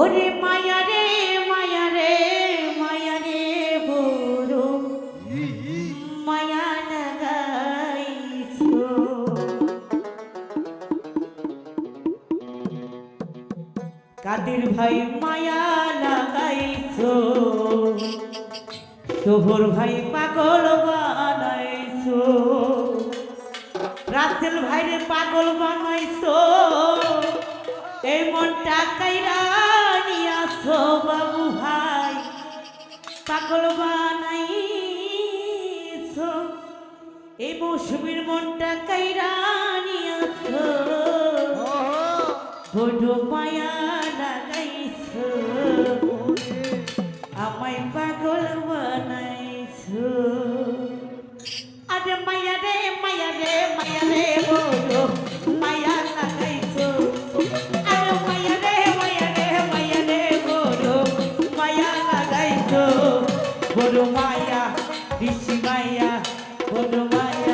ওরে মায়া রে মায়া রে মায়া রে বড়। মায়া লাগাইছো। কাদের ভাই মায়া লাগাইছো? শোভর ভাই পাগল বানাইছো। রাসেল ভাইরে পাগল বানাইছো। এই মনটা কাইরা পাগল বানাইছো এই মৌসুমীর মনটা কাইরা নিয়াছো। বড় মায়া লাগাইছো। আমায় পাগল বানাইছো। আরে মায়া রে মায়া রে মায়া রে। বড় মায়া ঋষি মায়া বড় মায়া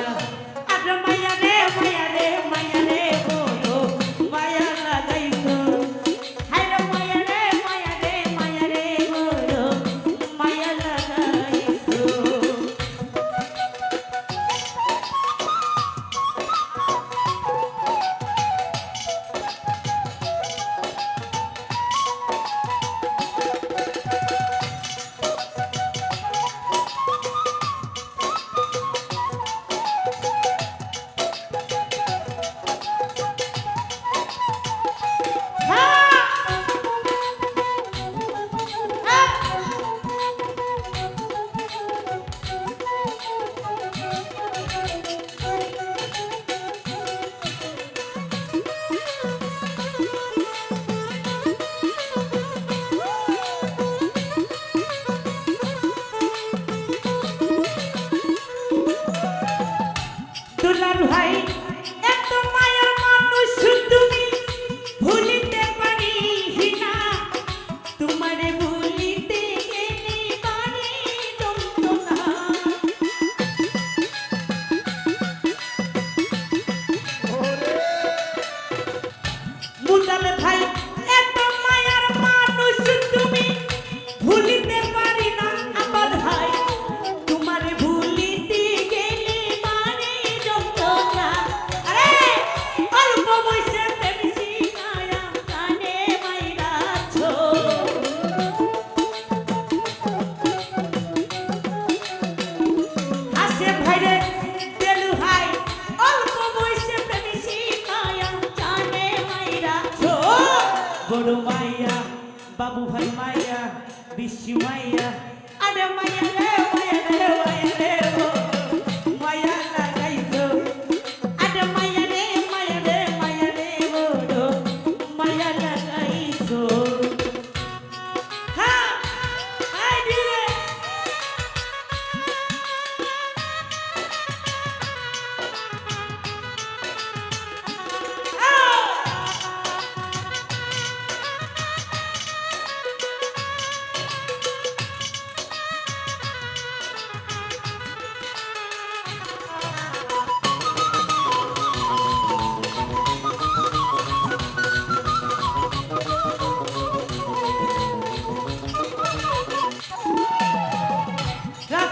বিশু মাইয়া আরে মাইয়া রে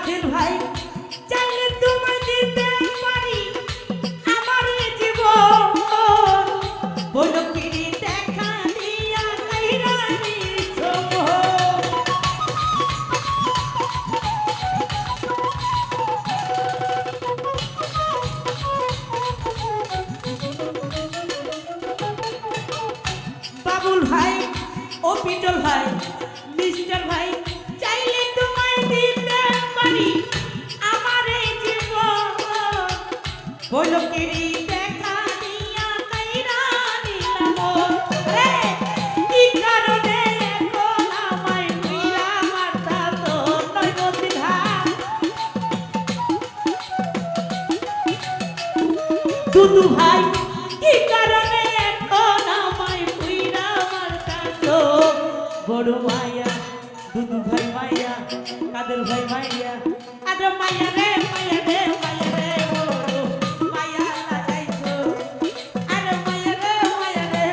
রাখেন ভাই? চাইলে তোমায় দিতে পারি আমার জীবন। বলো দেখা দিয়া কাইরানি বাবুল ভাই, ও পিটল ভাই, মিস্টার ভাই দুদু ভাই, কি কারণে এখন আমায় পুইরা মারতাছো? বড় মায়া দুদু ভাই মাইয়া কাদের ভাই মাইয়া আরে মাইয়া রে মাইয়া রে মাইয়া রে মাইয়া লাগাইছো। আরে মাইয়া রে মাইয়া রে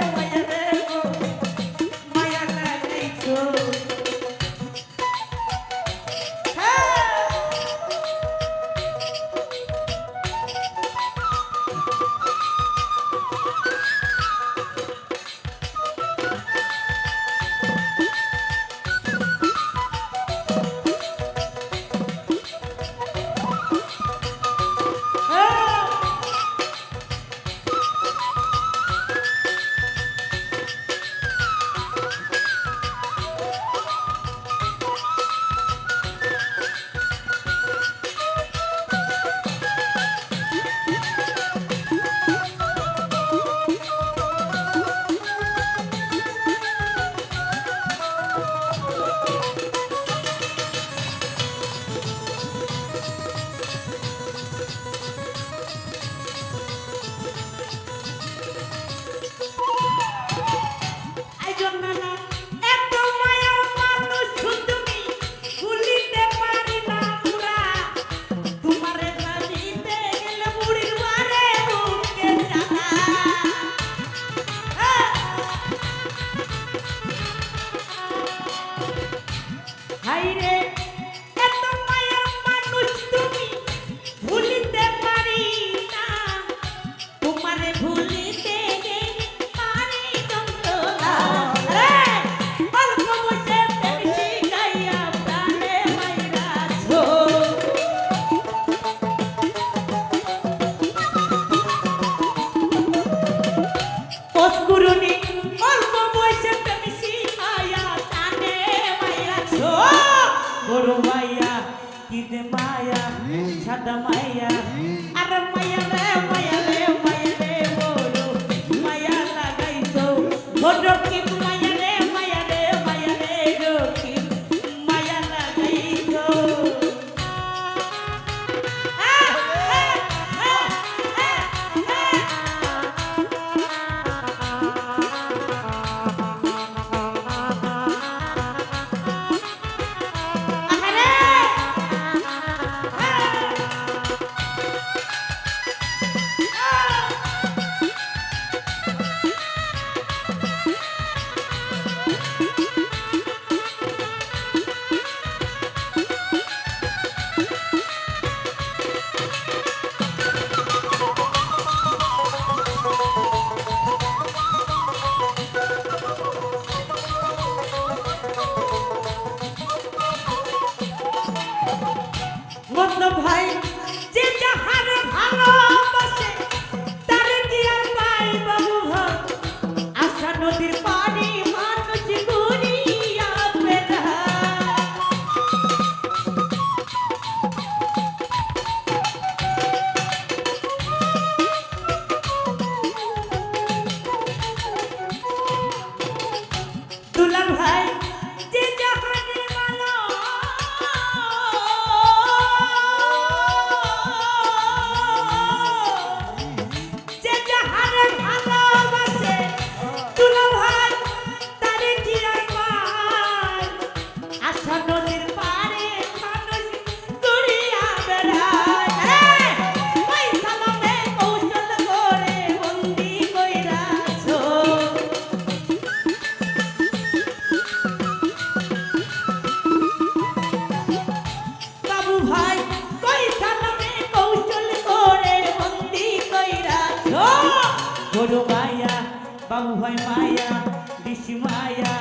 Dishimaya, Dishimaya,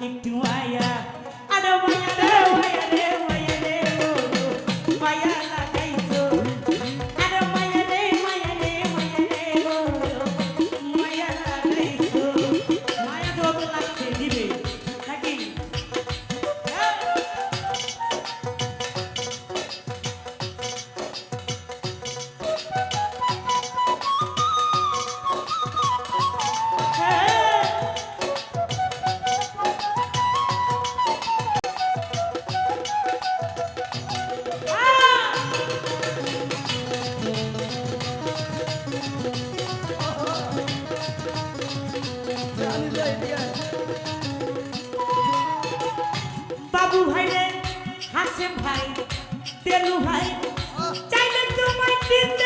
Dishimaya, Adamaya, Adamaya, Adamaya, Adamaya, Adamaya, Adamaya, Adamaya, ভাই তেলু ভাই চাইলে তোমায় দিতে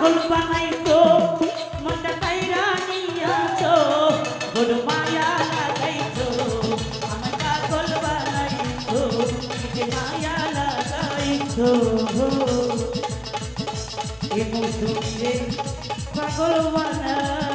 পাগল বানাইতো মনটা তাইরা নিয়াছো বড় মায়া লাগাইছো আমার পাগল বানাইতো মায়া লাগাইছো। এ মধুরে পাগল বানাই